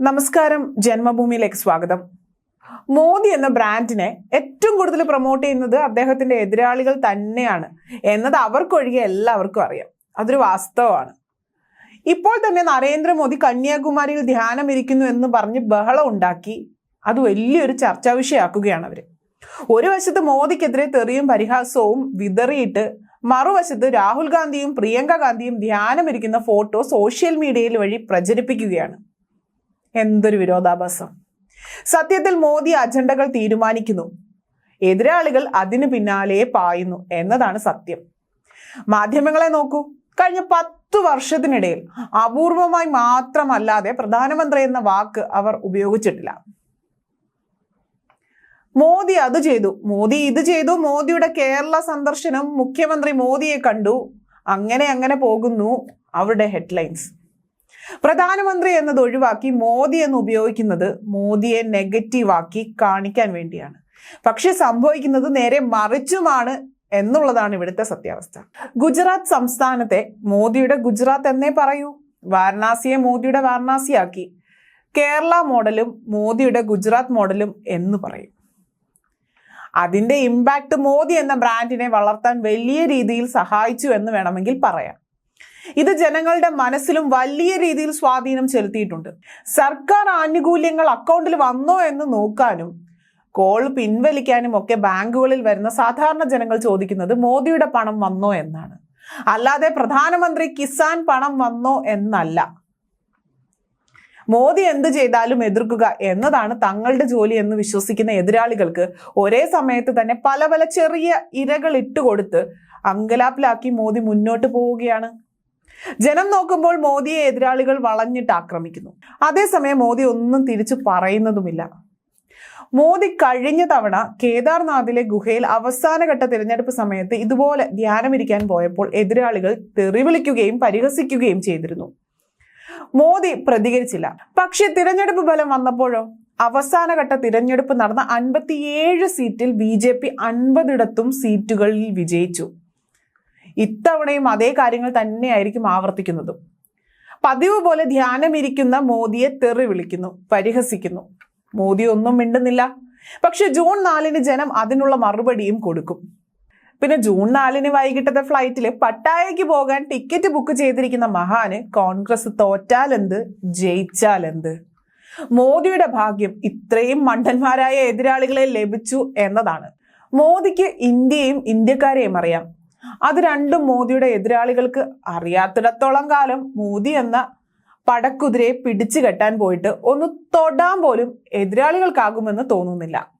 നമസ്കാരം ജന്മഭൂമിയിലേക്ക് സ്വാഗതം. മോദി എന്ന ബ്രാൻഡിനെ ഏറ്റവും കൂടുതൽ പ്രൊമോട്ട് ചെയ്യുന്നത് അദ്ദേഹത്തിന്റെ എതിരാളികൾ തന്നെയാണ് എന്നത് അവർക്കൊഴികെ എല്ലാവർക്കും അറിയാം. അതൊരു വാസ്തവമാണ്. ഇപ്പോൾ തന്നെ നരേന്ദ്രമോദി കന്യാകുമാരിയിൽ ധ്യാനം ഇരിക്കുന്നു എന്ന് പറഞ്ഞ് ബഹളം ഉണ്ടാക്കി അത് വലിയൊരു ചർച്ചാ വിഷയമാക്കുകയാണ് അവർ ഒരു വശത്ത് മോദിക്കെതിരെ തെറിയും പരിഹാസവും വിതറിയിട്ട് മറുവശത്ത് രാഹുൽ ഗാന്ധിയും പ്രിയങ്ക ഗാന്ധിയും ധ്യാനമിരിക്കുന്ന ഫോട്ടോ സോഷ്യൽ മീഡിയയിൽ വഴി പ്രചരിപ്പിക്കുകയാണ്. എന്തൊരു വിരോധാഭാസം. സത്യത്തിൽ മോദി അജണ്ടകൾ തീരുമാനിക്കുന്നു. എതിരാളികൾ അതിനു പിന്നാലെ പായുന്നു എന്നതാണ് സത്യം. മാധ്യമങ്ങളെ നോക്കൂ. കഴിഞ്ഞ പത്തു വർഷത്തിനിടയിൽ അപൂർവമായി മാത്രമല്ലാതെ പ്രധാനമന്ത്രി എന്ന വാക്ക് അവർ ഉപയോഗിച്ചിട്ടില്ല. മോദി അത് ചെയ്തു. മോദി ഇത് ചെയ്തു. മോദിയുടെ കേരള സന്ദർശനം മുഖ്യമന്ത്രി മോദിയെ കണ്ടു. അങ്ങനെ അങ്ങനെ പോകുന്നു അവരുടെ ഹെഡ്ലൈൻസ്. പ്രധാനമന്ത്രി എന്നത് ഒഴിവാക്കി മോദി എന്ന് ഉപയോഗിക്കുന്നത് മോദിയെ നെഗറ്റീവാക്കി കാണിക്കാൻ വേണ്ടിയാണ്. പക്ഷെ സംഭവിക്കുന്നത് നേരെ മറിച്ചുമാണ് എന്നുള്ളതാണ് ഇവിടുത്തെ സത്യാവസ്ഥ. ഗുജറാത്ത് സംസ്ഥാനത്തെ മോദിയുടെ ഗുജറാത്ത് എന്നേ പറയൂ. വാരണാസിയെ മോദിയുടെ വാരണാസിയാക്കി. കേരള മോഡലും മോദിയുടെ ഗുജറാത്ത് മോഡലും എന്ന് പറയും. അതിന്റെ ഇമ്പാക്ട് മോദി എന്ന ബ്രാൻഡിനെ വളർത്താൻ വലിയ രീതിയിൽ സഹായിച്ചു എന്ന് വേണമെങ്കിൽ പറയാം. ഇത് ജനങ്ങളുടെ മനസ്സിലും വലിയ രീതിയിൽ സ്വാധീനം ചെലുത്തിയിട്ടുണ്ട്. സർക്കാർ ആനുകൂല്യങ്ങൾ അക്കൗണ്ടിൽ വന്നോ എന്ന് നോക്കാനും കോൾ പിൻവലിക്കാനും ഒക്കെ ബാങ്കുകളിൽ വരുന്ന സാധാരണ ജനങ്ങൾ ചോദിക്കുന്നത് മോദിയുടെ പണം വന്നോ എന്നാണ്. അല്ലാതെ പ്രധാനമന്ത്രി കിസാൻ പണം വന്നോ എന്നല്ല. മോദി എന്ത് ചെയ്താലും എതിർക്കുക എന്നതാണ് തങ്ങളുടെ ജോലി എന്ന് വിശ്വസിക്കുന്ന എതിരാളികൾക്ക് ഒരേ സമയത്ത് തന്നെ പല പല ചെറിയ ഇരകൾ ഇട്ടുകൊടുത്ത് അങ്കലാപ്പിലാക്കി മോദി മുന്നോട്ട് പോവുകയാണ്. ജനം നോക്കുമ്പോൾ മോദിയെ എതിരാളികൾ വളഞ്ഞിട്ട് ആക്രമിക്കുന്നു. അതേസമയം മോദി ഒന്നും തിരിച്ചു പറയുന്നതുമില്ല. മോദി കഴിഞ്ഞ തവണ കേദാർനാഥിലെ ഗുഹയിൽ അവസാനഘട്ട തിരഞ്ഞെടുപ്പ് സമയത്ത് ഇതുപോലെ ധ്യാനമിരിക്കാൻ പോയപ്പോൾ എതിരാളികൾ തെറിവിളിക്കുകയും പരിഹസിക്കുകയും ചെയ്തിരുന്നു. മോദി പ്രതികരിച്ചില്ല. പക്ഷേ തിരഞ്ഞെടുപ്പ് ഫലം വന്നപ്പോഴോ? അവസാനഘട്ട തിരഞ്ഞെടുപ്പ് നടന്ന അൻപത്തിയേഴ് സീറ്റിൽ ബി ജെ പി അൻപതിടത്തും സീറ്റുകളിൽ വിജയിച്ചു. ഇത്തവണയും അതേ കാര്യങ്ങൾ തന്നെയായിരിക്കും ആവർത്തിക്കുന്നതും. പതിവ് പോലെ ധ്യാനമിരിക്കുന്ന മോദിയെ തെറി വിളിക്കുന്നു പരിഹസിക്കുന്നു. മോദി ഒന്നും മിണ്ടുന്നില്ല. പക്ഷെ ജൂൺ നാലിന് ജനം അതിനുള്ള മറുപടിയും കൊടുക്കും. പിന്നെ ജൂൺ നാലിന് വൈകിട്ടത്തെ ഫ്ലൈറ്റിൽ പട്ടായയ്ക്ക് പോകാൻ ടിക്കറ്റ് ബുക്ക് ചെയ്തിരിക്കുന്ന മഹാന് കോൺഗ്രസ് തോറ്റാലെന്ത് ജയിച്ചാലെന്ത്? മോദിയുടെ ഭാഗ്യം ഇത്രയും മണ്ടന്മാരായ എതിരാളികളെ ലഭിച്ചു എന്നതാണ്. മോദിക്ക് ഇന്ത്യയും ഇന്ത്യക്കാരെയും അറിയാം. അത് രണ്ടും മോദിയുടെ എതിരാളികൾക്ക് അറിയാത്തിടത്തോളം കാലം മോദി എന്ന പടക്കുതിരയെ പിടിച്ചു കെട്ടാൻ പോയിട്ട് ഒന്ന് തൊടാൻ പോലും എതിരാളികൾക്കാകുമെന്ന് തോന്നുന്നില്ല.